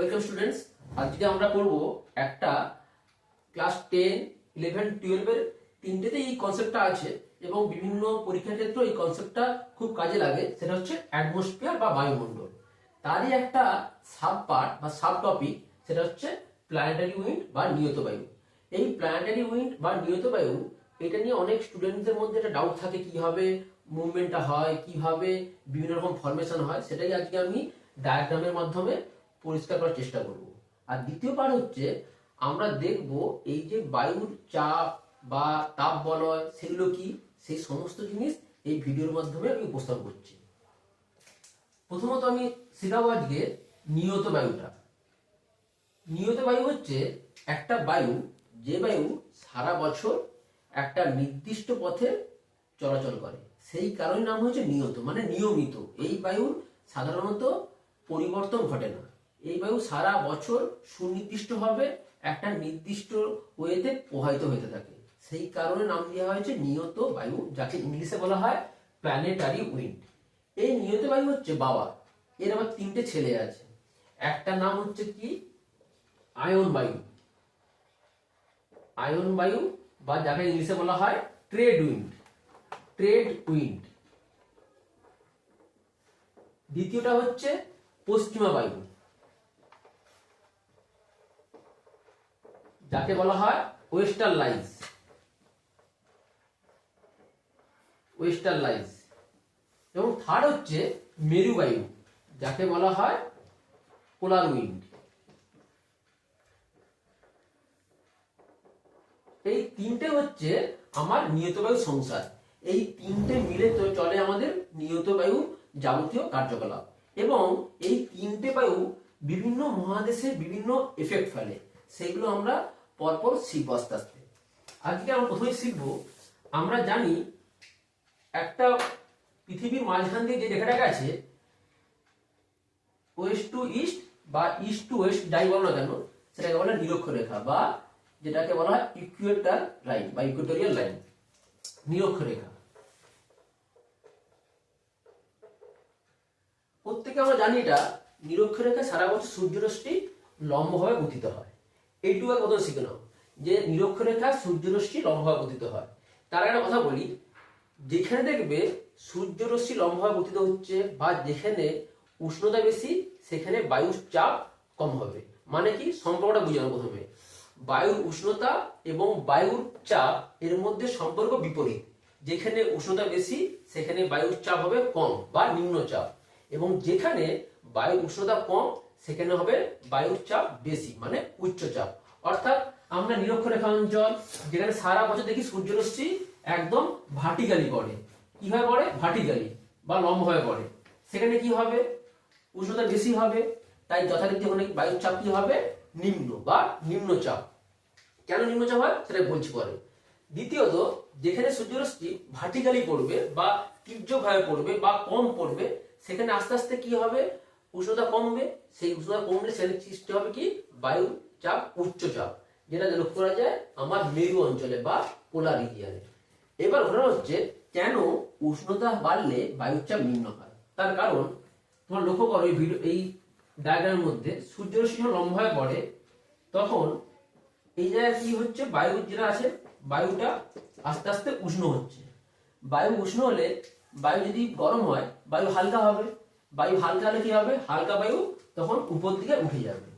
Welcome students আজকে আমরা পড়ব একটা ক্লাস টেন ইলেভেন টুয়েলভের তিনটেতে এই কনসেপ্টটা আছে এবং বিভিন্ন পরীক্ষার ক্ষেত্রে এই কনসেপ্টটা খুব কাজে লাগে। সেটা হচ্ছে অ্যাটমসফিয়ার বা বায়ুমণ্ডল। তারই একটা সাব পার্ট বা সাব টপিক সেটা হচ্ছে প্ল্যানেটারি উইন্ড বা নিয়ত বায়ু। এই প্ল্যানেটারি উইন্ড বা নিয়ত বায়ু, এটা নিয়ে অনেক স্টুডেন্টদের মধ্যে একটা ডাউট থাকে কীভাবে মুভমেন্টটা হয় কীভাবে বিভিন্ন রকম ফরমেশন হয়। সেটাই আজকে আমি ডায়াগ্রামের মাধ্যমে পরিষ্কার করার চেষ্টা করব। আর দ্বিতীয় পার্ট হচ্ছে, আমরা দেখব এই যে বায়ুর চাপ বা তাপ বলয়, সেগুলো কি? সেই সমস্ত জিনিস এই ভিডিওর মাধ্যমে আমি উপস্থাপন করছি। প্রথমত আমি শেখাবো আজকে নিয়ত বায়ুটা। নিয়ত বায়ু হচ্ছে একটা বায়ু, যে বায়ু সারা বছর একটা নির্দিষ্ট পথে চলাচল করে। সেই কারণে নাম হচ্ছে নিয়ত মানে নিয়মিত। এই বায়ুর সাধারণত পরিবর্তন ঘটে না। এই বায়ু সারা বছর সুনির্দিষ্টভাবে একটা নির্দিষ্ট ওয়েতে প্রবাহিত হতে থাকে। সেই কারণে নাম দেওয়া হয়েছে নিয়ত বায়ু, যাকে ইংলিশে বলা হয় প্ল্যানেটারি উইন্ড এই নিয়ত বায়ু হচ্ছে বাবা। এর আবার তিনটে ছেলে আছে। একটা নাম হচ্ছে কি? আয়ন বায়ু। আয়ন বায়ু, বা যাকে ইংলিশে বলা হয় ট্রেড উইন্ড ট্রেড উইন্ড দ্বিতীয়টা হচ্ছে পশ্চিমা বায়ু। যাকে বলা হয় ওয়েস্টার্ন লাইন্স এবং থার্ড হচ্ছে মেরু যাকে বলা হয় পোলার উইন্ড। এই তিনটে হচ্ছে আমার নিয়ত বায়ু সংসার। এই তিনটে মিলে তো চলে আমাদের নিয়ত বায়ু যাবতীয় কার্যকলাপ। এবং এই তিনটে বায়ু বিভিন্ন মহাদেশে বিভিন্ন এফেক্ট ফেলে। সেগুলো আমরা পরপর শিখব আস্তে আস্তে। আজকে আমরা প্রথমে শিখব, আমরা জানি একটা পৃথিবীর মাঝখান দিয়ে যে রেখাটা গেছে ওয়েস্ট টু ইস্ট বা ইস্ট টু ওয়েস্ট যাই বলো না কেন, সেটাকে বলা হয় নিরক্ষরেখা বা যেটাকে বলা হয় ইকুয়েটার লাইন বা ইকুয়েটোরিয়াল লাইন নিরক্ষরেখা প্রত্যেকে আমরা জানি এটা নিরক্ষরেখা সারা বছর সূর্যরশ্মি লম্বভাবে গঠিত হয়। এইটুকু কথা শিখে নাও যে নিরক্ষরেখা সূর্যরশ্মি লম্বভাবে গঠিত হয়। তার একটা কথা বলি, যেখানে দেখবে সূর্যরশ্মি লম্বভাবে গঠিত হচ্ছে বা যেখানে উষ্ণতা বেশি, সেখানে বায়ুর চাপ কম হবে। মানে কি? সম্পর্কটা বুঝানো প্রথমে। বায়ুর উষ্ণতা এবং বায়ুর চাপ এর মধ্যে সম্পর্ক বিপরীত। যেখানে উষ্ণতা বেশি, সেখানে বায়ুর চাপ হবে কম বা নিম্নচাপ এবং যেখানে বায়ুর উষ্ণতা কম সেখানে হবে বায়ুর চাপ বেশি মানে উচ্চচাপ অর্থাৎ আমরা নিরক্ষরেখা অঞ্চল যেখানে সারা বছর দেখি সূর্যরশ্মি একদম ভার্টিক্যালি পড়ে। কীভাবে পড়ে? ভার্টিক্যালি বা লম্বভাবে পড়ে। সেখানে কি হবে? উষ্ণতা বেশি হবে, তাই যথারীতি ওখানে বায়ুর চাপ কি হবে? নিম্ন বা নিম্নচাপ। কেন নিম্নচাপ হয়? সেটা বলছি পরে। দ্বিতীয়ত, যেখানে সূর্যরশ্মি ভার্টিক্যালি পড়বে বা তীর্যভাবে পড়বে বা কম পড়বে, সেখানে আস্তে আস্তে কি হবে? উষ্ণতা কমবে, সেই উষ্ণতা কমলে সেখানে সৃষ্টি হবে কি? বায়ু চাপ, উচ্চ চাপ, যেটা লক্ষ্য করা যায় আমার মেরু অঞ্চলে বা পোলার রিজিয়ানে এবার ঘটনা হচ্ছে কেন উষ্ণতা বাড়লে বায়ুর চাপ নিম্ন হয়? তার কারণ, তোমার লক্ষ্য করো এই ভিডিও, এই ডায়াগ্রামের মধ্যে সূর্য সূর্যরশ্মি যখন লম্বায় পড়ে, তখন এই জায়গায় কি হচ্ছে? বায়ু যেটা আছে, বায়ুটা আস্তে আস্তে উষ্ণ হচ্ছে। বায়ু উষ্ণ হলে বায়ু যদি গরম হয়, বায়ু হালকা হবে। বায়ু হালকা হলে কি হবে? হালকা বায়ু তখন উপর দিকে উঠে যাবে।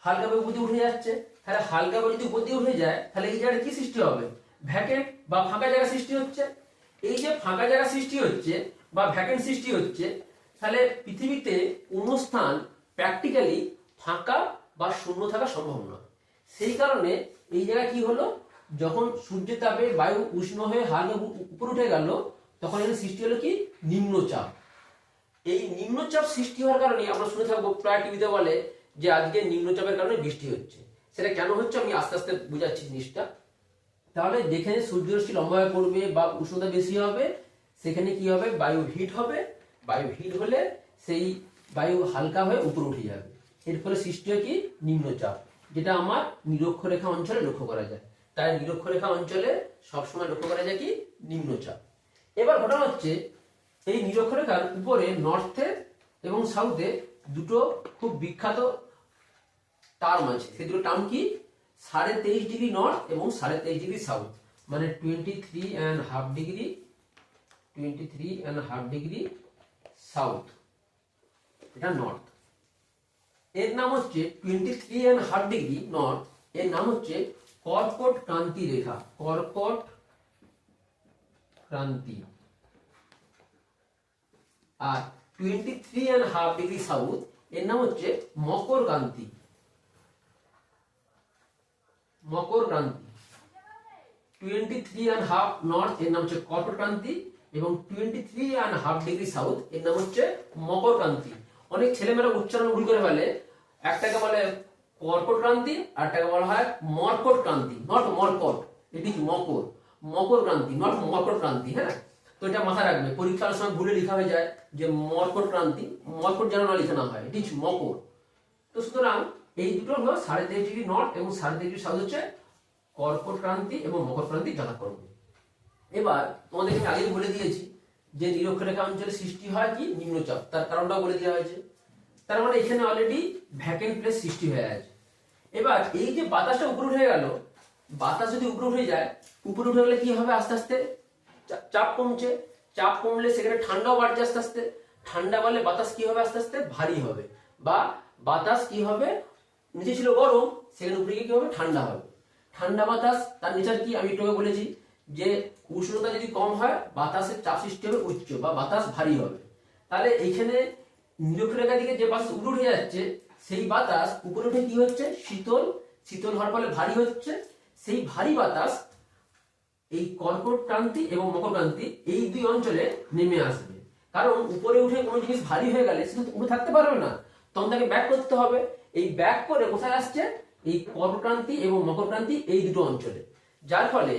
হালকা বায়ু উপর দিকে উঠে যাচ্ছে, তাহলে হালকা বায়ু যদি উপর দিকে উঠে যায়, তাহলে এই জায়গাটা কি সৃষ্টি হবে? ভ্যাকেন্ট বা ফাঁকা জায়গা সৃষ্টি হচ্ছে। এই যে ফাঁকা জায়গা সৃষ্টি হচ্ছে বা ভ্যাকেন্ট সৃষ্টি হচ্ছে, তাহলে পৃথিবীতে কোনো স্থান প্র্যাকটিক্যালি ফাঁকা বা শূন্য থাকা সম্ভব নয়। সেই কারণে এই জায়গা কি হলো? যখন সূর্যের তাপে বায়ু উষ্ণ হয়ে হালকা উপ- উপর উঠে গেল, তখন এখানে সৃষ্টি হলো কি? নিম্নচাপ। এই নিম্নচাপ সৃষ্টি হওয়ার কারণে আমরা শুনে থাকব, প্রায় টিভিতে বলে যে আজকে নিম্নচাপের কারণে বৃষ্টি হচ্ছে। সেটা কেন হচ্ছে আমি আস্তে আস্তে বুঝাচ্ছি জিনিসটা। তাহলে যেখানে সূর্যরশ্মি লম্বায় পড়বে বা উষ্ণতা বেশি হবে, সেখানে কি হবে? বায়ু হিট হবে। বায়ু হিট হলে সেই বায়ু হালকা হয়ে উপরে উঠে যাবে। এর ফলে সৃষ্টি হয় কি? নিম্নচাপ, যেটা আমার নিরক্ষরেখা অঞ্চলে লক্ষ্য করা যায়। তাই নিরক্ষরেখা অঞ্চলে সবসময় লক্ষ্য করা যায় কি? নিম্নচাপ। এবার ঘটনা হচ্ছে এই নিরক্ষরেখার উপরে নর্থে এবং সাউথে দুটো খুব বিখ্যাত টার্ম আছে। সেই দুটো টার্ম কি? সাড়ে তেইশ ডিগ্রি নর্থ এবং সাড়ে তেইশ ডিগ্রি সাউথ মানে twenty three and half degree twenty three and half degree south এটা নর্থ এর নাম হচ্ছে twenty three and half degree north এর নাম হচ্ছে কর্কট ক্রান্তি রেখা। কর্কট ক্রান্তি। আর twenty three and half degree south এর নাম হচ্ছে মকর ক্রান্তি। মকর ক্রান্তি। Twenty three and half north এর নাম হচ্ছে কর্কট ক্রান্তি এবং twenty three and half degree south এর নাম হচ্ছে মকর ক্রান্তি। অনেক ছেলেমেয়েরা উচ্চারণ ভুল করে ফেলে। একটাকে বলে কর্কট ক্রান্তি আর একটাকে বলা হয় মর্কট ক্রান্তি। নট মর্কট। এটি মকর। মকর ক্রান্তি নট মকর ক্রান্তি হ্যাঁ? তো এটা মাথায় রাখবে। পরীক্ষার সময় ভুলে লেখা হয়ে যায় যে মর্কট ক্রান্তি মর্কট যেন না লেখা না হয় হচ্ছে মকর। তো সুতরাং এই দুটো হলো সাড়ে তেইশ ডিগ্রি নর্থ এবং সাড়ে তেইশ ডিগ্রি সাউথ হচ্ছে কর্কট ক্রান্তি এবং মকর ক্রান্তি যথাক্রম এবার তোমাদের আমি আগে বলে দিয়েছি যে নিরক্ষরেখা অঞ্চলে সৃষ্টি হয় কি? নিম্নচাপ। তার কারণটাও বলে দেওয়া হয়েছে। তার মানে এখানে অলরেডি ভ্যাকেন্ট প্লেস সৃষ্টি হয়ে আছে। এবার এই যে বাতাসটা উপরে উঠে গেল, বাতাস যদি উপরে উঠে যায়, উপরে উঠে গেলে কি হবে আস্তে আস্তে? চাপ কমছে, চাপ কমলে সেখানে ঠান্ডাও বাড়ছে আস্তে আস্তে। ঠান্ডা বাড়লে বাতাস কি হবে আস্তে আস্তে? ভারী হবে। বা বাতাস কি হবে? নিচে ছিল গরম, সেখানে উপরে কি হবে? ঠান্ডা হবে। ঠান্ডা বাতাস, তার নেচার কি? আমি একটু বলেছি যে উষ্ণতা যদি কম হয়, বাতাসের চাপ সৃষ্টি হবে উচ্চ বা বাতাস ভারী হবে। তাহলে এইখানে নিরক্ষরেখা দিকে যে বাতাস উপরে উঠে যাচ্ছে, সেই বাতাস উপরে উঠে কি হচ্ছে? শীতল শীতল হওয়ার ফলে ভারী হচ্ছে। সেই ভারী বাতাস এই কর্কট ক্রান্তি এবং মকর ক্রান্তি এই দুই অঞ্চলে নেমে আসবে। কারণ উপরে উঠে কোনো জিনিস ভারী হয়ে গেলে সে তো উপরে থাকতে পারবে না। তখন তাকে ব্যাক করতে হবে। এই ব্যাক করে কোথায় আসছে? এই কর্কট ক্রান্তি এবং মকর ক্রান্তি এই দুটো অঞ্চলে। যার ফলে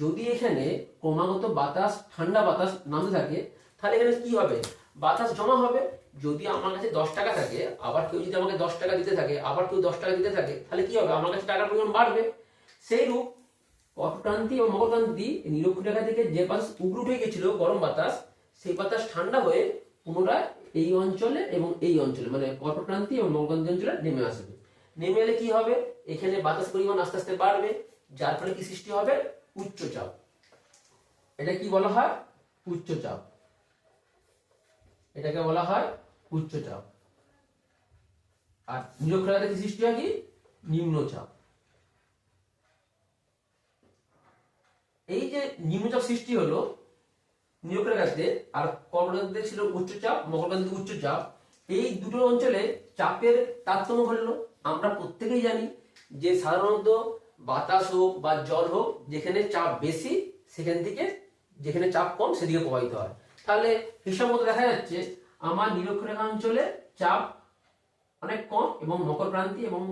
যদি এখানে ক্রমাগত বাতাস, ঠান্ডা বাতাস নামতে থাকে, তাহলে এখানে কি হবে? বাতাস জমা হবে। যদি আমার কাছে দশ টাকা থাকে, আবার কেউ যদি আমাকে দশ টাকা দিতে থাকে, আবার কেউ দশ টাকা দিতে থাকে, তাহলে কি হবে? আমার কাছে টাকার পরিমাণ বাড়বে। সেই রূপ কটক্রান্তি ও মকরক্রান্তি নিরক্ষরেখা থেকে যে বাতাস উপরে উঠে গেছিল, গরম বাতাস, সেই বাতাস ঠান্ডা হয়ে পুনরায় এই অঞ্চলে এবং এই অঞ্চলে মানে কটক্রান্তি এবং মকরক্রান্তি অঞ্চলে নেমে আসবে। নেমে এলে কি হবে? এখানে বাতাস পরিমাণ আস্তে আস্তে বাড়বে, যার ফলে কি সৃষ্টি হবে? উচ্চচাপ এটা কি বলা হয়? উচ্চচাপ এটাকে বলা হয় উচ্চচাপ আর নিরক্ষরেখা থেকে সৃষ্টি হয় কি? নিম্নচাপ এই যে নিম্নচাপ সৃষ্টি হলো নিরক্ষরেখাতে আর কর্কটক্রান্তিতে ছিল উচ্চচাপ মকরক্রান্তিতে উচ্চচাপ এই দুটো অঞ্চলে চাপের তারতম্য ঘটলো। আমরা প্রত্যেকেই জানি যে সাধারণত বাতাস হোক বা জল হোক, যেখানে চাপ বেশি, সেখান থেকে যেখানে চাপ কম, সেদিকে প্রবাহিত হয়। তাহলে হিসাব মতো দেখা যাচ্ছে, আমার নিরক্ষরেখা অঞ্চলে চাপ অনেক কম এবং মকর ক্রান্তি এবং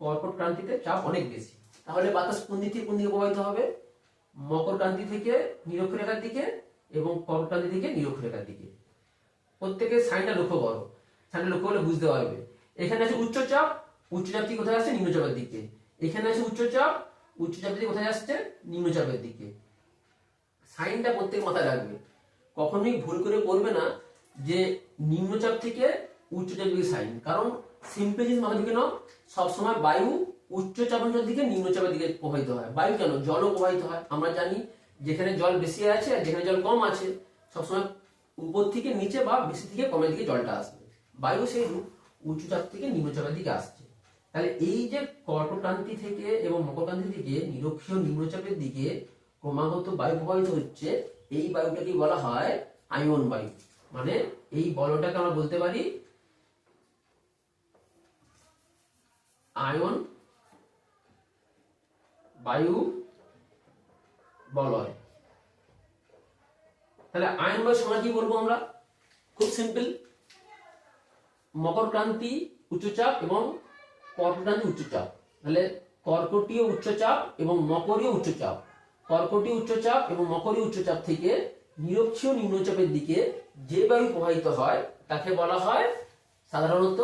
কর্কট ক্রান্তিতে চাপ অনেক বেশি। তাহলে বাতাস কোন দিক থেকে কোন দিকে প্রবাহিত হবে? মকর ক্রান্তি থেকে নিরক্ষরেখার দিকে এবং কর্কট ক্রান্তি থেকে নিরক্ষরেখার দিকে। প্রত্যেকের সাইনটা লক্ষ্য করো। সাইনটা লক্ষ্য করলে বুঝতে পারবে। এখানে আছে উচ্চচাপ উচ্চচাপ থেকে কোথায় আসছে? নিম্নচাপের দিকে। এখানে আছে উচ্চচাপ উচ্চচাপ থেকে কোথায় আসছে? নিম্নচাপের দিকে। সাইনটা প্রত্যেক মাথায় রাখবে। কখনোই ভুল করে করবে না যে নিম্নচাপ থেকে উচ্চচাপ দিকে সাইন। কারণ সিম্পল জিনিস মাথা দিকে নাও। সবসময় বায়ু উচ্চচাপ অঞ্চল দিকে নিম্নচাপের দিকে প্রবাহিত হয়। বায়ু কেন? জলও প্রবাহিত হয়। আমরা জানি যেখানে জল বেশি আছে আর যেখানে জল কম আছে, সবসময় উপর থেকে নিচে বা বেশি থেকে কমের দিকে জলটা আসবে। বায়ু সেই রূপ উচ্চচাপ থেকে নিম্নচাপের দিকে আসছে। তাহলে এই যে কর্কক্রান্তি থেকে এবং মকরক্রান্তি থেকে নিরক্ষীয় নিম্নচাপের দিকে ক্রমাগত বায়ু প্রবাহিত হচ্ছে, এই বায়ুটাকে বলা হয়? আয়ন বায়ু। মানে এই বলটাকে আমরা বলতে পারি আয়ন বায়ু বলয়। তাহলে আয়ন বায়ু সময় কি বলব আমরা? খুব সিম্পল মকর ক্রান্তি উচ্চচাপ এবং কর্কটক্রান্তি উচ্চচাপ। তাহলে কর্কটীয় উচ্চচাপ এবং মকরীয় উচ্চচাপ। কর্কটীয় উচ্চচাপ এবং মকরীয় উচ্চচাপ থেকে নিরক্ষীয় নিম্নচাপের দিকে যে বায়ু প্রবাহিত হয়, তাকে বলা হয় সাধারণত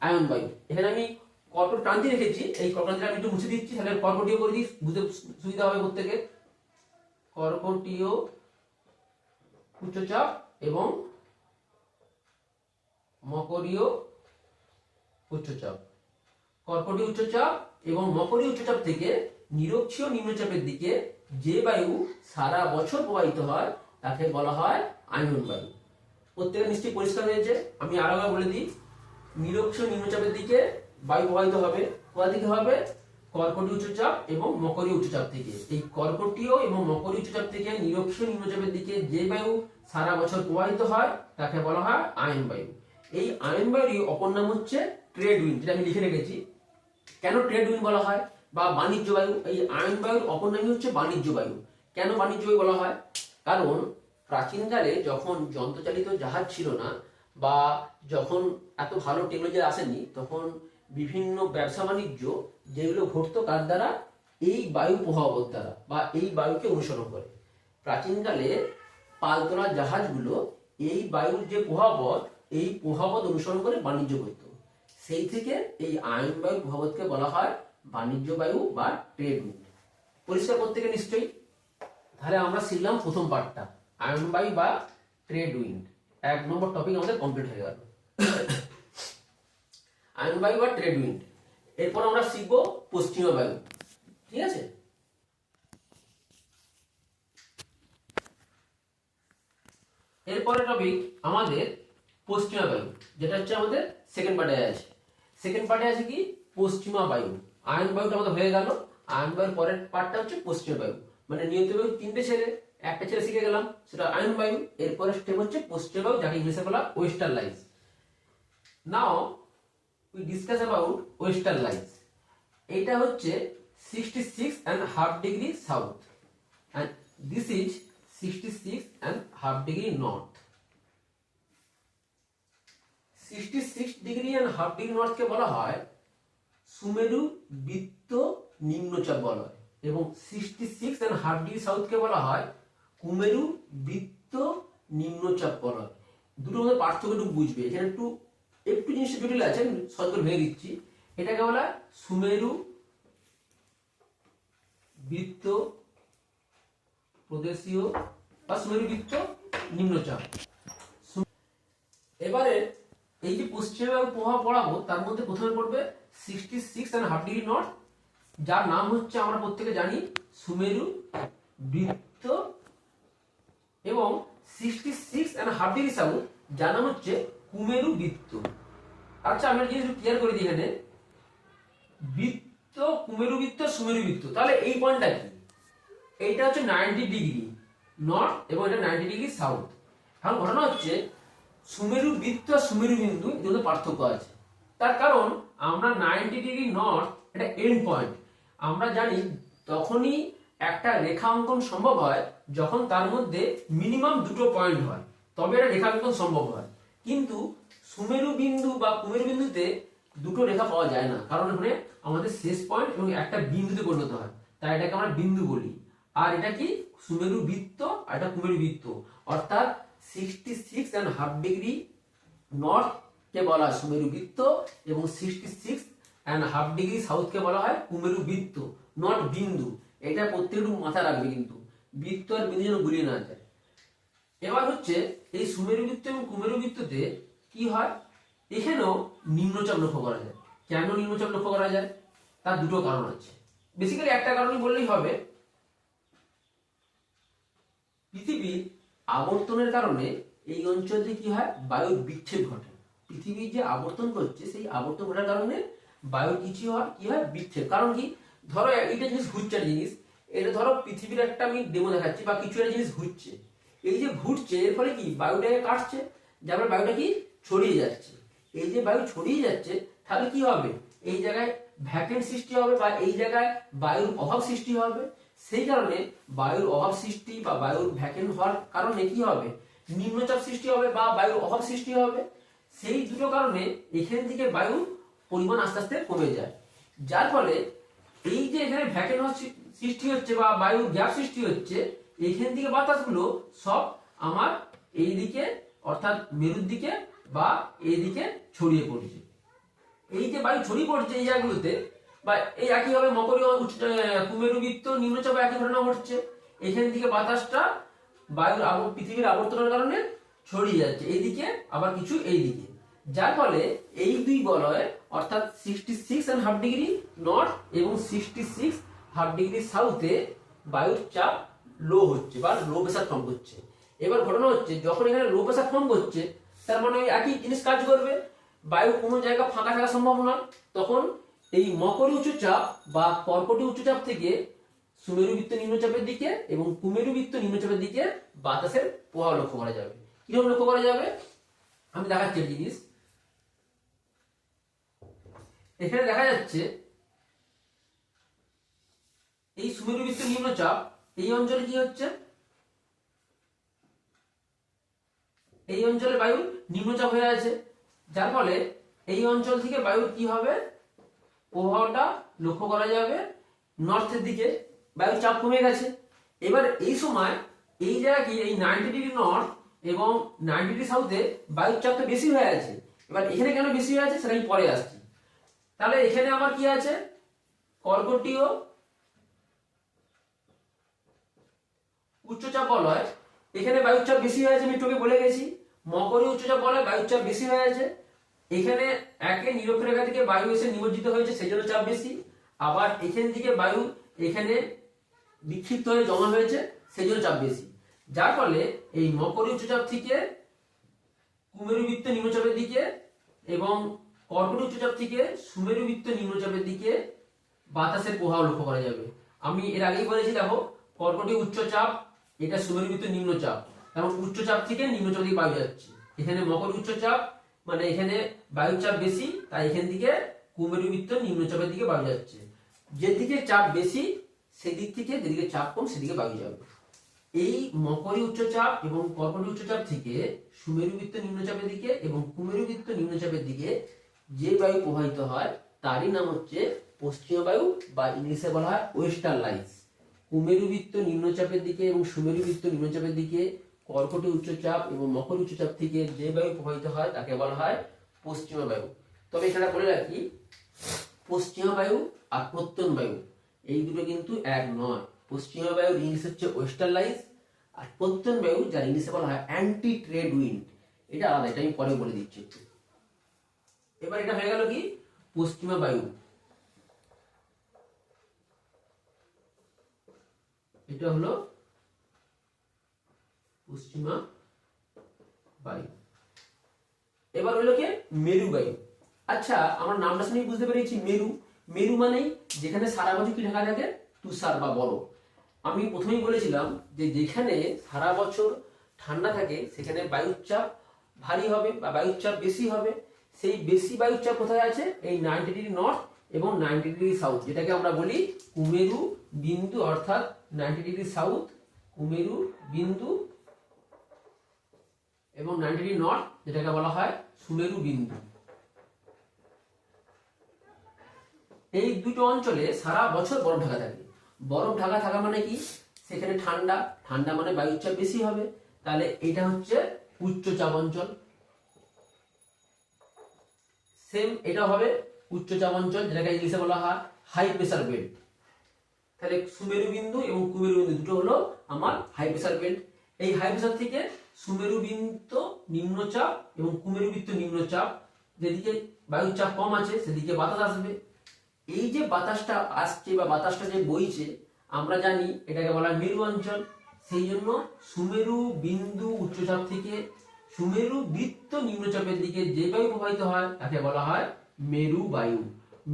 আয়ন বায়ু। এখানে আমি কর্কট ক্রান্তি রেখেছি, এই কর্কটক্রান্তি আমি একটু মুছে দিচ্ছি, তাহলে কর্কটীয় করে দিই বুঝতে সুবিধা হবে প্রত্যেকে কর্কটীয় উচ্চচাপ এবং মকরীয় উচ্চচাপ। কর্কটীয় উচ্চচাপ এবং মকরীয় উচ্চচাপ থেকে নিরক্ষীয় নিম্নচাপের দিকে যে বায়ু সারা বছর প্রবাহিত হয়, তাকে বলা হয় আয়ন বায়ু। প্রত্যেকে নিশ্চয়ই পরিষ্কার হয়েছে। আমি আরও বলে দিই, নিরক্ষীয় নিম্নচাপের দিকে বায়ু প্রবাহিত হবে। কোথা থেকে হবে? কর্কটীয় উচ্চচাপ এবং মকরীয় উচ্চচাপ থেকে। এই কর্কটীয় এবং মকরীয় উচ্চচাপ থেকে নিরক্ষীয় নিম্নচাপের দিকে যে বায়ু সারা বছর প্রবাহিত হয়, তাকে বলা হয় আয়ন বায়ু। এই আয়ন বায়ুরই অপর নাম হচ্ছে ট্রেড উইন্ড যেটা আমি লিখে রেখেছি। কেন ট্রেড উইন্ড বলা হয়? বা বাণিজ্য বায়ু। এই আয়ন বায়ুর অপর নামই হচ্ছে বাণিজ্য বায়ু। কেন বাণিজ্য বায়ু বলা হয়? কারণ প্রাচীনকালে যখন যন্ত্রচালিত জাহাজ ছিল না বা যখন এত ভালো টেকনোলজি আসেনি, তখন বিভিন্ন ব্যবসা বাণিজ্য যেগুলো ঘটতো কার দ্বারা? এই বায়ু প্রভাবত দ্বারা বা এই বায়ুকে অনুসরণ করে। প্রাচীনকালে পালতোলা জাহাজগুলো এই বায়ুর যে প্রভাবত এই প্রভাবত অনুসরণ করে বাণিজ্য করত। সেই থেকে এই আয়ন বায়ু প্রভাবতকে বলা হয় বাণিজ্য বায়ু বা ট্রেড উইন্ড পরিষ্কার করতে গেলে নিশ্চয়ই? তাহলে আমরা শিখলাম প্রথম পার্টটা আয়ন বায়ু বা ট্রেড উইন্ড এক নম্বর টপিক আমাদের কমপ্লিট হয়ে গেল। আয়ন বায়ু বা ট্রেড উইন্ড। এরপর আমরা শিখব পশ্চিমা বায়ু। ঠিক আছে? এরপরে টপিক আমাদের পশ্চিমা বায়ু, যেটা হচ্ছে আমাদের সেকেন্ড পার্টে আছে। সেকেন্ড পার্টে আছে কি? পশ্চিমা বায়ু। আয়ন বায়ুটা আমাদের হয়ে গেল। আয়ন বায়ুর পরের পার্টটা হচ্ছে পশ্চিমা বায়ু। মানে নিয়মিত বায়ু তিনটে ছেলে একটা ছেলে শিখে গেলাম, সেটা আয়ন বায়ু। এরপরে স্টেপ হচ্ছে পশ্চিমা বায়ু, যাকে ইংলিশে বলা western lines now we discuss about western lines এটা হচ্ছে sixty six and half degree south and this is sixty six and half degree north sixty six degree and half degree নর্থকে বলা হয় সুমেরু বৃত্ত নিম্নচাপ বলা হয় এবং sixty six and half degree সাউথকে বলা হয় কুমেরু বৃত্ত নিম্নচাপ বলা হয় দুটোর মধ্যে পার্থক্য একটু বুঝবে। এখানে একটু একটু জিনিসটা জটিল আছে, আমি ভেঙে দিচ্ছি। এটাকে বলা সুমেরু বৃত্ত প্রদেশীয় বা সুমেরু বৃত্ত নিম্নচাপ। এবারে এই যে পশ্চিমে প্রভাব পড়াবো, তার মধ্যে প্রথমে পড়বে sixty six and half degree north যার নাম হচ্ছে আমরা প্রত্যেকে জানি সুমেরু বৃত্ত এবং sixty six and half degree south যার নাম হচ্ছে কুমেরু বৃত্ত। আচ্ছা আমি জিনিস ক্লিয়ার করে দিই এখানে। বৃত্ত, কুমেরু বৃত্ত, সুমেরু বৃত্ত। তাহলে এই পয়েন্টটা কি? এইটা হচ্ছে নাইনটি ডিগ্রি নর্থ এবং এটা নাইনটি ডিগ্রি সাউথ এখন ঘটনা হচ্ছে, সুমেরু বৃত্ত আর সুমেরু বিন্দু মধ্যে পার্থক্য আছে। তার কারণ, আমরা নাইনটি ডিগ্রি নর্থ এটা এন্ড পয়েন্ট আমরা জানি তখনই একটা রেখা অঙ্কন সম্ভব হয় যখন তার মধ্যে মিনিমাম দুটো পয়েন্ট হয়। তবে এটা রেখা অঙ্কন সম্ভব হয়। কিন্তু সুমেরু বিন্দু বা কুমেরু বিন্দুতে দুটো রেখা পাওয়া যায় না। কারণ এখানে আমাদের শেষ পয়েন্ট এবং একটা বিন্দুতে পরিণত হয়। তাই এটাকে আমরা বিন্দু বলি। আর এটা কি? সুমেরু বৃত্ত আর এটা কুমেরু বৃত্ত। অর্থাৎ sixty six and half degree north কে বলা হয় সুমেরু বৃত্ত এবং sixty six and half degree সাউথকে বলা হয় কুমেরু বৃত্ত নট বিন্দু। এটা প্রত্যেকটু মাথা রাখবে কিন্তু। বৃত্ত আর বিন্দু যেন গুলিয়ে না যায়। এবার হচ্ছে এই সুমেরু বৃত্ত এবং কুমেরু বৃত্ততে কি হয়? এখানেও নিম্নচাপ লক্ষ্য করা যায়। কেন নিম্নচাপ লক্ষ্য করা যায়? তার দুটো কারণ আছে। বেসিক্যালি একটা কারণই বললেই হবে, পৃথিবীর আবর্তনের কারণে এই অঞ্চলে কি হয়? বায়ুর বিচ্ছেদ ঘটে। পৃথিবী যে আবর্তন করছে, সেই আবর্তন ঘটার কারণে বায়ুর কিছু হয়, কি হয়? বিচ্ছেদ। কারণ কি? ধরো এটা জিনিস ঘুরছে জিনিস। এটা ধরো, পৃথিবীর একটা আমি ডেমো দেখাচ্ছি বা কিছু একটা জিনিস ঘুরছে। এই যে ঘুরছে, এর ফলে কি? বায়ুটাকে কাটছে। যার ফলে বায়ুটা কি? ছড়িয়ে যাচ্ছে। এই যে বায়ু ছড়িয়ে যাচ্ছে, তাহলে কি হবে? এই জায়গায় ভ্যাকেন্ট সৃষ্টি হবে বা এই জায়গায় বায়ুর অভাব সৃষ্টি হবে। সেই কারণে বায়ুর অভাব সৃষ্টি বা বায়ুর ভ্যাকেন্ট হওয়ার কারণে কি হবে? নিম্নচাপ সৃষ্টি হবে বা বায়ুর অভাব সৃষ্টি হবে। সেই দুটো কারণে এখান থেকে বায়ু পরিমাণ আস্তে আস্তে কমে যায়। যার ফলে এই যে এখানে ভ্যাকেন্ট সৃষ্টি হচ্ছে বা বায়ুর গ্যাপ সৃষ্টি হচ্ছে এখান থেকে বাতাসগুলো সব আমার এই দিকে, অর্থাৎ মেরুর দিকে বা এই দিকে ছড়িয়ে পড়ছে। এই যে বায়ু ছড়িয়ে পড়ছে এই জায়গাগুলোতে, বা এই একইভাবে কুমেরু বৃত্ত নিম্নচাপ একই ঘটনা ঘটছে। এখান থেকে বাতাসটা বায়ুর পৃথিবীর আবর্তনের কারণে ছড়িয়ে যাচ্ছে। এইদিকে, আবার কিছু এই দিকে যার ফলে এই দুই বলয়, অর্থাৎ sixty six and half degree north এবং সিক্সটি সিক্স হাফ ডিগ্রি সাউথে বায়ুর চাপ লো হচ্ছে বা লো প্রেসার ফর্ম করছে। এবার ঘটনা হচ্ছে, যখন এখানে লো প্রেসার ফর্ম করছে, তার মানে একই জিনিস কাজ করবে। বায়ু কোনো জায়গা ফাঁকা থাকা সম্ভব না তখন এই মকরী উচ্চচাপ বা কর্কটি উচ্চচাপ থেকে সুমেরু সুমেরুবৃত্ত নিম্নচাপের দিকে এবং কুমেরু কুমেরুবৃত্ত নিম্নচাপের দিকে বাতাসের প্রভাব লক্ষ্য করা যাবে। কীরকম লক্ষ্য করা যাবে? আমি দেখাচ্ছি জিনিস। এখানে দেখা যাচ্ছে, এই সুমেরু সুমেরুবৃত্ত নিম্নচাপ এই অঞ্চলে কি হচ্ছে? এই অঞ্চলে বায়ু নিম্নচাপ হয়ে আছে। যার ফলে এই অঞ্চল থেকে বায়ুর কি হবে? প্রভাবটা লক্ষ্য করা যাবে নর্থের দিকে। বায়ুর চাপ কমে গেছে। এবার এই সময় এই জায়গা কি? এই নাইনটি ডিগ্রি নর্থ এবং নাইনটি ডিগ্রি সাউথে বায়ুর চাপ তো বেশি হয়ে আছে। এবার এখানে কেন বেশি হয়ে আছে? সেটা আমি পরে আসছি। তাহলে এখানে আমার কি আছে? কর্কটীয় উচ্চচাপ বলয় এখানে বায়ুর চাপ বেশি হয়েছে, আমি তোকে বলে গেছি। মকরী উচ্চচাপ বলয় বায়ুর চাপ বেশি হয়ে আছে এখানে একে নিরক্ষরেখা থেকে বায়ু এসে নিমজ্জিত হয়েছে সেই জন্য চাপ বেশি। আবার এখান থেকে বায়ু এখানে বিক্ষিপ্ত হয়ে জমা হয়েছে সেই জন্য চাপ বেশি। যার ফলে এই মকরী উচ্চচাপ থেকে কুমেরুবৃত্ত নিম্নচাপের দিকে এবং কর্কট উচ্চচাপ থেকে সুমেরুবৃত্ত নিম্নচাপের দিকে বাতাসের প্রভাব লক্ষ্য করা যাবে। আমি এর আগেই বলেছি, দেখো, কর্কটি উচ্চচাপ এটা সুমেরুবৃত্ত নিম্নচাপ। এবং উচ্চচাপ থেকে নিম্নচাপ দিকে বায়ু যাচ্ছে। এখানে মকর উচ্চচাপ মানে এখানে বায়ুর চাপ বেশি, তাই এখান থেকে কুমেরুবৃত্ত নিম্নচাপের দিকে বায়ু যাচ্ছে। যেদিকে চাপ বেশি, সেদিক থেকে যেদিকে চাপ কম, সেদিকে বায়ু যাবে। এই মকরী উচ্চচাপ এবং কর্কটি উচ্চচাপ থেকে সুমেরুবৃত্ত নিম্নচাপের দিকে এবং কুমেরুবৃত্ত নিম্নচাপের দিকে যে বায়ু প্রবাহিত হয়, তারই নাম হচ্ছে পশ্চিম বায়ু বা ইংলিশে বলা হয় ওয়েস্টার্ন লাইন্স। কুমেরুবৃত্ত নিম্নচাপের দিকে এবং সুমেরুবৃত্ত নিম্নচাপের দিকে, কর্কটি উচ্চচাপ এবং মকর উচ্চচাপ থেকে যে বায়ু প্রবাহিত হয় তাকে বলা হয় পশ্চিমা বায়ু। তবে এখানে বলে রাখি, পশ্চিমা বায়ু আর প্রত্যন বায়ু, এই দুটো কিন্তু এক নয়। পশ্চিমা বায়ুর ইংলিশ হচ্ছে ওয়েস্টার্ন লাইন্স আর প্রত্যন বায়ু যার ইংলিশে বলা হয় অ্যান্টি ট্রেড উইন্ড এটা আলাদা, এটা আমি পরে বলে দিচ্ছি এবার এটা হয়ে গেল কি? পশ্চিমা বায়ু। এটা হলো পশ্চিমা বায়ু। এবার হলো কি? মেরু বায়ু। আচ্ছা আমার নামটা শুনেই বুঝতে পেরেছি, মেরু। মেরু মানেই যেখানে সারা বছর কি ঢাকা থাকে? তুষার বা বরফ। আমি প্রথমেই বলেছিলাম যে যেখানে সারা বছর ঠান্ডা থাকে, সেখানে বায়ুর চাপ ভারী হবে বা বায়ুর চাপ বেশি হবে। সেই বেশি বায়ুর চাপ কোথায় আছে? এই নাইনটি ডিগ্রি নর্থ এবং নাইনটি ডিগ্রি সাউথ, যেটাকে আমরা বলি কুমেরু বিন্দু অর্থাৎ নাইনটি ডিগ্রি সাউথ কুমেরু বিন্দু এবং নাইনটি ডিগ্রি নর্থ যেটাকে বলা হয় সুমেরু বিন্দু এই দুটো অঞ্চলে সারা বছর বরফ ঢাকা থাকে। বরফ ঢাকা থাকা মানে কি? সেখানে ঠান্ডা ঠান্ডা মানে বায়ুর চাপ বেশি হবে। তাহলে এটা হচ্ছে উচ্চচাপ অঞ্চল। সেম এটা হবে উচ্চচাপ অঞ্চল, যেটাকে ইংলিশে বলা হয় হাই প্রেসার বেল্ট তাহলে সুমেরু বিন্দু এবং কুমেরু বিন্দু দুটো হলো আমার হাই প্রেসার বেল্ট এই হাই প্রেসার থেকে সুমেরু বিন্দু নিম্নচাপ এবং কুমেরু বৃত্ত নিম্নচাপ, যেদিকে বায়ুর চাপ কম আছে, সেদিকে বাতাস আসবে। এই যে বাতাসটা আসছে বা বাতাসটা যে বইছে, আমরা জানি এটাকে বলা মেরু অঞ্চল সেই জন্য সুমেরু বিন্দু উচ্চচাপ থেকে সুমেরু বৃত্ত নিম্নচাপের দিকে যে বায়ু প্রবাহিত হয়, তাকে বলা হয় মেরু বায়ু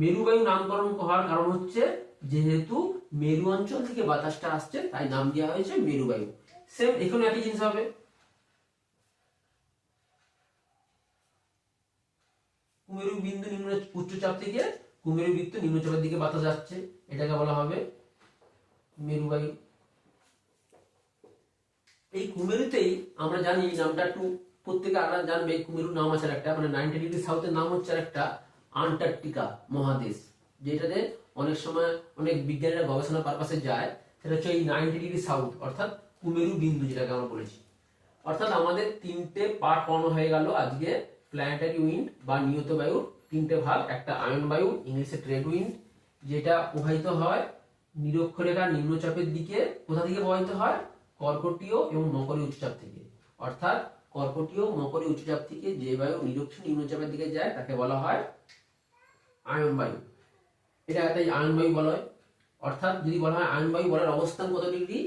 মেরু বায়ু নামকরণ হওয়ার কারণ হচ্ছে যেহেতু মেরু অঞ্চল থেকে বাতাসটা আসছে, তাই নাম দেওয়া হয়েছে মেরু বায়ু। সেম এখানে একই জিনিস হবে। কুমেরু বিন্দু নিম্ন উচ্চচাপ থেকে কুমেরু বৃত্ত নিম্নচাপের দিকে বাতাস যাচ্ছে এটাকে বলা হবে মেরুবায়ু এই কুমেরুতেই আমরা জানি নামটা একটু প্রত্যেকে আলাদা জানবে কুমেরু নাম আছে একটা মানে নাইনটি ডিগ্রি সাউথের নাম হচ্ছে একটা আন্টার্কটিকা মহাদেশ, যেটাতে অনেক সময় অনেক বিজ্ঞানীরা গবেষণা পারপাসে যায়, সেটা হচ্ছে এই নাইনটি ডিগ্রি সাউথ অর্থাৎ কুমেরু বিন্দু যেটাকে আমরা বলেছি। অর্থাৎ আমাদের তিনটে পার্ট পড়ানো হয়ে গেল আজকে প্ল্যানেটারি উইন্ড বা নিয়ত বায়ুর তিনটে ভাগ, একটা আয়ন বায়ু, ইংলিশে ট্রেড উইন্ড যেটা প্রবাহিত হয় নিরক্ষরেখা নিম্নচাপের দিকে, কোথা থেকে প্রবাহিত হয়? কর্কটীয় এবং মকরী উচ্চচাপ থেকে। অর্থাৎ কর্কটীয়, মকরী উচ্চচাপ থেকে যে বায়ু নিরক্ষ নিম্নচাপের দিকে যায়, তাকে বলা হয় আয়ন বায়ু। এটা একটা আয়ন বায়ু বলা হয় অর্থাৎ যদি বলা হয় আয়ন বায়ু বলয়ের অবস্থান কত ডিগ্রি,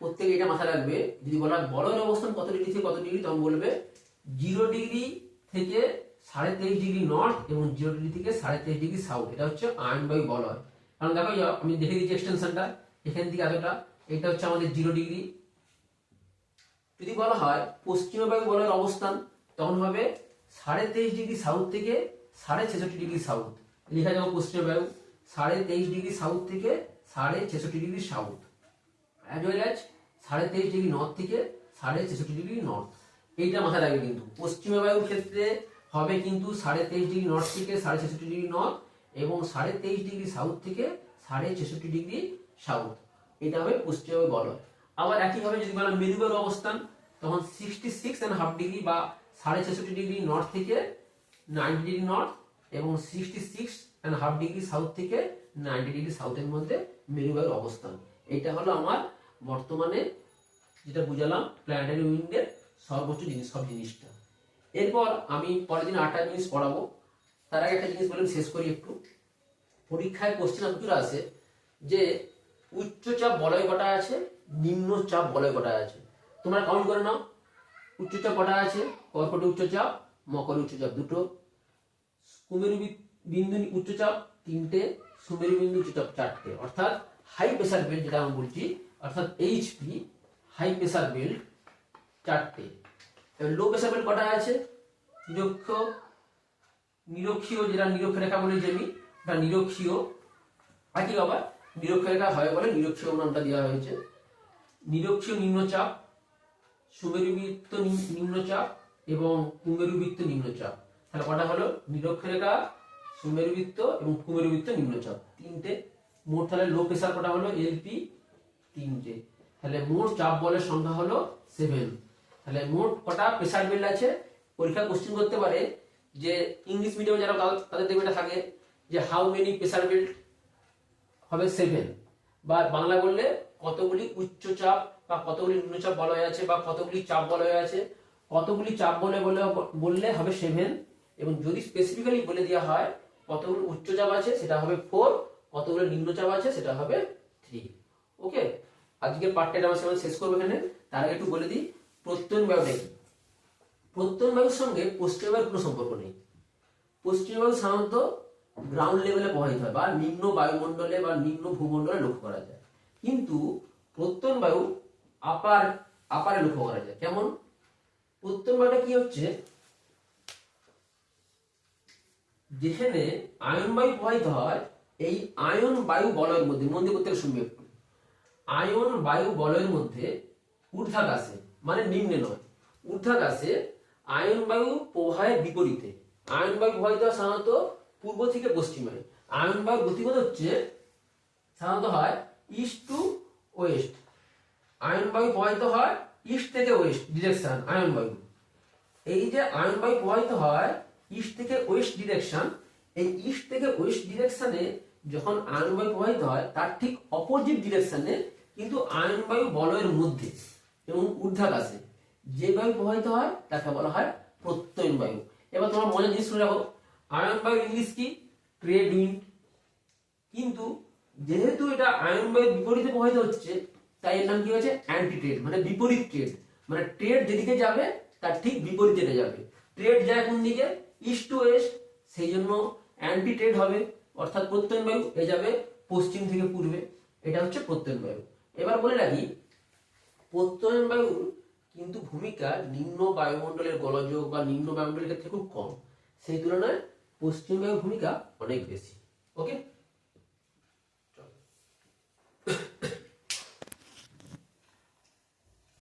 প্রত্যেকে এটা মাথায় রাখবে। যদি বলা হয় বলয়ের অবস্থান কত ডিগ্রি থেকে কত ডিগ্রি, তখন বলবে জিরো ডিগ্রি থেকে সাড়ে তেইশ ডিগ্রি নর্থ এবং জিরো ডিগ্রি থেকে সাড়ে তেইশ ডিগ্রি সাউথ। এটা হচ্ছে আয়ন বায়ু বলয়। কারণ দেখো আমি দেখে দিচ্ছি এক্সটেনশনটা এখান থেকে এতটা। এটা হচ্ছে আমাদের জিরো ডিগ্রি। যদি বলা হয় পশ্চিমা বায়ু বলয়ের অবস্থান, তখন হবে সাড়ে তেইশ ডিগ্রি সাউথ থেকে সাড়ে ছেষট্টি ডিগ্রি সাউথ। লেখা যাবে পশ্চিমা সাড়ে তেইশ ডিগ্রি সাউথ থেকে সাড়ে ছেষট্টি degree south as well as সাড়ে তেইশ ডিগ্রি নর্থ থেকে সাড়ে ছেষট্টি ডিগ্রি নর্থ এইটা মাথায় রাখবে কিন্তু। পশ্চিমা বায়ুর ক্ষেত্রে হবে কিন্তু সাড়ে তেইশ ডিগ্রি নর্থ থেকে সাড়ে ছেষট্টি ডিগ্রি নর্থ এবং সাড়ে তেইশ ডিগ্রি সাউথ থেকে সাড়ে ছেষট্টি ডিগ্রি সাউথ এটা হবে পশ্চিমা বলয়। আবার একইভাবে যদি বলা মেরুবায়ুর অবস্থান, তখন sixty six and half degree বা সাড়ে ছেষট্টি ডিগ্রি নর্থ থেকে নাইনটি ডিগ্রি নর্থ এবং sixty six and half degree south থেকে নাইনটি ডিগ্রি সাউথের মধ্যে মেরুবায়ুর অবস্থান। এটা হলো আমার বর্তমানে যেটা বুঝালাম প্ল্যানেটারি উইন্ডের সর্বোচ্চ জিনিস, সব জিনিসটা। এরপর আমি পরের দিন আটটা জিনিস পড়াবো। তার আগে একটা জিনিস বলে শেষ করি একটু। পরীক্ষায় কোশ্চেন প্রচুর আসে যে উচ্চচাপ বলয় কটা আছে, নিম্ন চাপ বলয় কটা আছে। তোমরা কাউন্ট করে নাও। উচ্চচাপ কটা আছে? কর্কট উচ্চচাপ মকর উচ্চচাপ দুটো। কুমেরু বিন্দু উচ্চচাপ তিনটে, সুমেরু বিন্দু উচ্চচাপ চারটে। অর্থাৎ হাই প্রেসার বেল্ট যেটা আমি বলছি, অর্থাৎ এইচপি হাই প্রেসার বেল্ট চারটে। লো প্রেসার বেল্ট কটা আছে? নিরক্ষ, নিরক্ষীয় যেটা নিরক্ষ রেখা বলে আমি, ওটা নিরক্ষীয়। একই আবার নিরক্ষ রেখা হয় বলে নিরক্ষীয় নামটা দেওয়া হয়েছে। নিরক্ষীয় নিম্নচাপ সুমেরুবৃত্ত নিম্নচাপ এবং কুমেরুবৃত্ত নিম্নচাপ তাহলে কটা হলো? নিরক্ষরেখা সুমেরুবৃত্ত এবং কুমেরুবৃত্ত নিম্নচাপ। তিনটে। মোট তাহলে লো প্রেসার কটা হলো? এলপি তিনটে। তাহলে মোট চাপ বলের সংখ্যা হলো সেভেন তাহলে মোট কটা প্রেসার বেল্ট আছে? পরীক্ষা কোশ্চেন করতে পারে যে ইংলিশ মিডিয়ামে যারা তাদের- দেখবে এটা থাকে যে হাউ মেনি প্রেসার বেল্ট হবে সেভেন বা বাংলা বললে কতগুলি উচ্চচাপ বা কতগুলি নিম্নচাপ বলা হয়ে আছে বা কতগুলি চাপ বলা হয়ে আছে? কতগুলি চাপ বলে বললে হবে সেভেন এবং যদি স্পেসিফিক্যালি বলে দেওয়া হয় কতগুলি উচ্চচাপ আছে সেটা হবে ফোর কতগুলো নিম্নচাপ আছে সেটা হবে থ্রি ওকে আজকের পার্টটা আমার সামনে শেষ করব এখানে। তার আগে একটু বলে দিই, প্রত্যয়ন বায়ুটা কি প্রত্যয়ন বায়ুর সঙ্গে পশ্চিম বায়ুর কোনো সম্পর্ক নেই। পশ্চিম বায়ু সাধারণত গ্রাউন্ড লেভেলে প্রবাহিত হয় বা নিম্ন বায়ুমণ্ডলে বা নিম্ন ভূমণ্ডলে লক্ষ্য করা যায়। কিন্তু প্রত্যয়ন বায়ু আপার, আপারে লক্ষ্য করা যায়। কেমন? প্রত্যয়ন বায়ুটা কি হচ্ছে? যেখানে আয়ন বায়ু প্রবাহিত হয়, এই আয়ন বায়ু বলয়ের মধ্যে মধ্যে প্রত্যেক শুনবে আয়ন বায়ু বলয়ের মধ্যে ঊর্ধ্বাকাশে মানে নিম্নে নয়। ঊর্ধ্বাকাশে আয়ন বায়ু প্রবাহের বিপরীতে। আয়ন বায়ু প্রবাহিত হয় সাধারণত পূর্ব থেকে পশ্চিমে। আয়ন বায়ু গতিপথ হচ্ছে সাধারণত হয় ইস্ট টু ওয়েস্ট। আয়ন বায়ু প্রবাহিত হয় ইস্ট থেকে ওয়েস্ট, ডিরেকশন আয়ন বায়ু। এই যে আয়ন বায়ু প্রবাহিত হয় ইস্ট থেকে ওয়েস্ট ডিরেকশন এই ইস্ট থেকে ওয়েস্ট ডিরেকশনে যখন আয়ন বায়ু প্রবাহিত হয়, তার ঠিক অপোজিট ডিরেকশনে কিন্তু আয়ন বায়ু বলয়ের মধ্যে এবং ঊর্ধ্বাকাশে যে বায়ু প্রবাহিত হয়, তাকে বলা হয় প্রত্যয়ন বায়ু। এবার তোমার মনে জিনিস শুনে রাখো, আয়ন বায়ু ইংলিশ কি? ট্রেড উইন্ড কিন্তু যেহেতু এটা আয়ন বায়ুর বিপরীতে প্রবাহিত হচ্ছে, তাই এর নাম কি হয়েছে? অ্যান্টি ট্রেড মানে বিপরীত ট্রেড মানে ট্রেড যেদিকে যাবে, তার ঠিক বিপরীতে যাবে। ট্রেড যায় কোন দিকে? ইস্ট টু ওয়েস্ট, সেই জন্য অ্যান্টি ট্রেড হবে, অর্থাৎ প্রত্যয়ন বায়ু এ যাবে পশ্চিম থেকে পূর্বে, এটা হচ্ছে প্রত্যয়ন বায়ু। এবার বলে রাখি, প্রত্যয়ন বায়ুর কিন্তু ভূমিকা নিম্ন বায়ুমণ্ডলের গলযোগ বা নিম্ন বায়ুমণ্ডলের ক্ষেত্রে খুব কম। সেই তুলনায় পশ্চিম বায়ুর ভূমিকা অনেক বেশি ওকে